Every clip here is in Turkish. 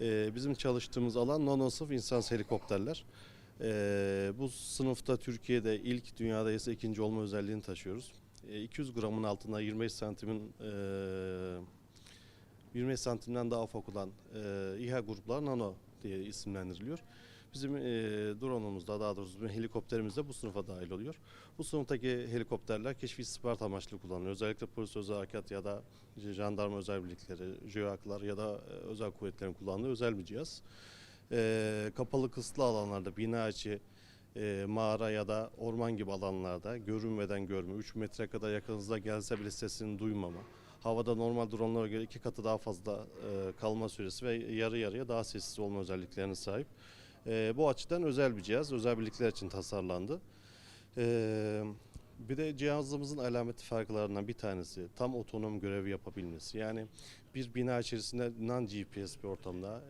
Ee, bizim çalıştığımız alan non-OSIF insansız helikopterler. Ee, bu sınıfta Türkiye'de ilk, dünyada ise ikinci olma özelliğini taşıyoruz. Ee, 200 gramın altında 25 santimin e, 25 santimden daha ufak olan e, İHA gruplar nano diye isimlendiriliyor. Bizim e, drone'umuzda daha doğrusu bizim helikopterimiz de bu sınıfa dahil oluyor. Bu sınıftaki helikopterler keşfi istihbarat amaçlı kullanılıyor. Özellikle polis özel harekat ya da jandarma özel birlikleri, JÖAK'lar ya da e, özel kuvvetlerin kullandığı özel bir cihaz. E, kapalı kısıtlı alanlarda bina içi, e, mağara ya da orman gibi alanlarda görünmeden görme, 3 metre kadar yakınınızda gelse bile sesini duymama, havada normal dronlara göre iki katı daha fazla e, kalma süresi ve yarı yarıya daha sessiz olma özelliklerine sahip. E, bu açıdan özel bir cihaz, özel birlikler için tasarlandı. E, bir de cihazımızın alameti farklarından bir tanesi tam otonom görevi yapabilmesi. Yani bir bina içerisinde non-GPS bir ortamda,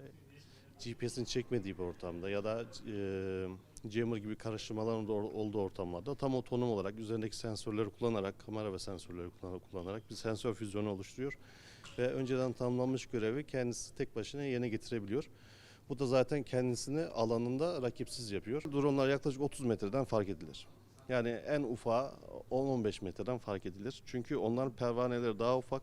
GPS'in çekmediği bir ortamda ya da e, jammer gibi karıştırmaların olduğu ortamlarda tam otonom olarak üzerindeki sensörleri kullanarak, kamera ve sensörleri kullan- kullanarak bir sensör füzyonu oluşturuyor. Ve önceden tanımlanmış görevi kendisi tek başına yerine getirebiliyor. Bu da zaten kendisini alanında rakipsiz yapıyor. Dronlar yaklaşık 30 metreden fark edilir. Yani en ufağı 10-15 metreden fark edilir. Çünkü onların pervaneleri daha ufak,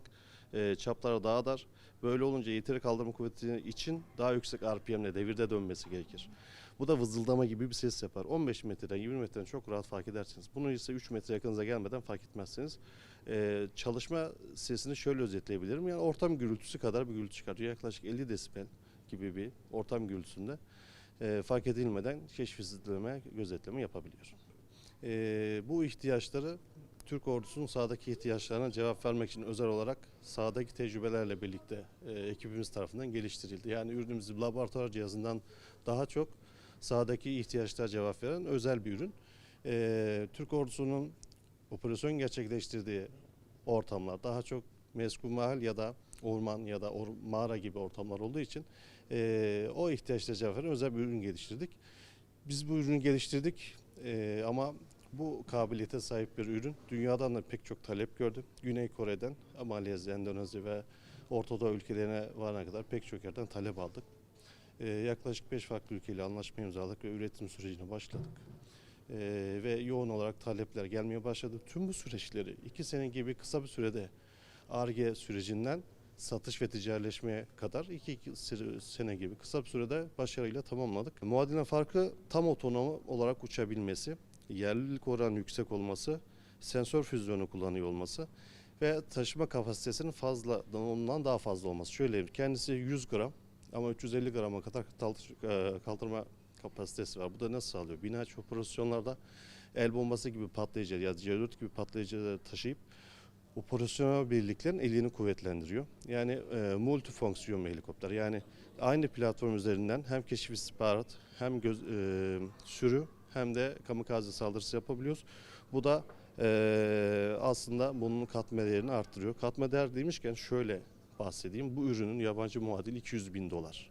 e, çapları daha dar. Böyle olunca yeteri kaldırma kuvveti için daha yüksek RPM'le devirde dönmesi gerekir. Bu da vızıldama gibi bir ses yapar. 15 metreden 20 metreden çok rahat fark edersiniz. Bunu ise 3 metre yakınıza gelmeden fark etmezsiniz. E, çalışma sesini şöyle özetleyebilirim. Yani ortam gürültüsü kadar bir gürültü çıkartıyor. Yaklaşık 50 desibel gibi bir ortam gürültüsünde e, fark edilmeden keşfizleme, gözetleme yapabiliyor. E, bu ihtiyaçları Türk ordusunun sahadaki ihtiyaçlarına cevap vermek için özel olarak sahadaki tecrübelerle birlikte e, ekibimiz tarafından geliştirildi. Yani ürünümüz laboratuvar cihazından daha çok sahadaki ihtiyaçlara cevap veren özel bir ürün. E, Türk ordusunun operasyon gerçekleştirdiği ortamlar daha çok meskun mahal ya da orman ya da or- mağara gibi ortamlar olduğu için e, o ihtiyaçlara cevap veren özel bir ürün geliştirdik. Biz bu ürünü geliştirdik e, ama bu kabiliyete sahip bir ürün dünyadan da pek çok talep gördü. Güney Kore'den, Malezya, Endonezya ve Orta Doğu ülkelerine varana kadar pek çok yerden talep aldık. E, yaklaşık 5 farklı ülkeyle anlaşma imzaladık ve üretim sürecine başladık. E, ve yoğun olarak talepler gelmeye başladı. Tüm bu süreçleri 2 sene gibi kısa bir sürede ARGE sürecinden satış ve ticaretleşmeye kadar 2 sene gibi kısa bir sürede başarıyla tamamladık. Muadilin farkı tam otonom olarak uçabilmesi, yerlilik oranı yüksek olması, sensör füzyonu kullanıyor olması ve taşıma kapasitesinin fazla ondan daha fazla olması. Şöyle kendisi 100 gram ama 350 grama kadar kaldırma- e, kaldırma kapasitesi var. Bu da nasıl sağlıyor? Bina operasyonlarda el bombası gibi patlayıcı ya da C4 gibi patlayıcıları taşıyıp operasyonel birliklerin elini kuvvetlendiriyor. Yani e, multifonksiyon helikopter. Yani aynı platform üzerinden hem keşif istihbarat hem göz, e, sürü hem de kamikaze saldırısı yapabiliyoruz. Bu da e, aslında bunun katma değerini arttırıyor. Katma değer demişken şöyle bahsedeyim. Bu ürünün yabancı muadili 200 bin dolar.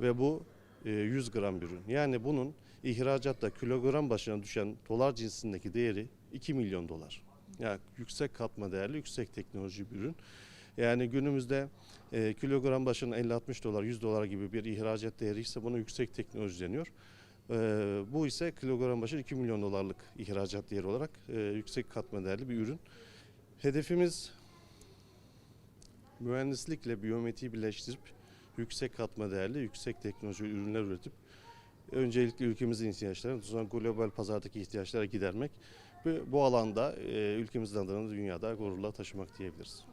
Ve bu e, 100 gram bir ürün. Yani bunun ihracatta kilogram başına düşen dolar cinsindeki değeri 2 milyon dolar. Yani yüksek katma değerli, yüksek teknoloji bir ürün. Yani günümüzde e, kilogram başına 50-60 dolar, 100 dolar gibi bir ihracat değeri ise buna yüksek teknoloji deniyor. E, bu ise kilogram başına 2 milyon dolarlık ihracat değeri olarak e, yüksek katma değerli bir ürün. Hedefimiz mühendislikle biyometriyi birleştirip yüksek katma değerli, yüksek teknoloji ürünler üretip öncelikle ülkemizin ihtiyaçlarını, sonra global pazardaki ihtiyaçlara gidermek. Bu, bu alanda e, ülkemizin adını dünyada gururla taşımak diyebiliriz.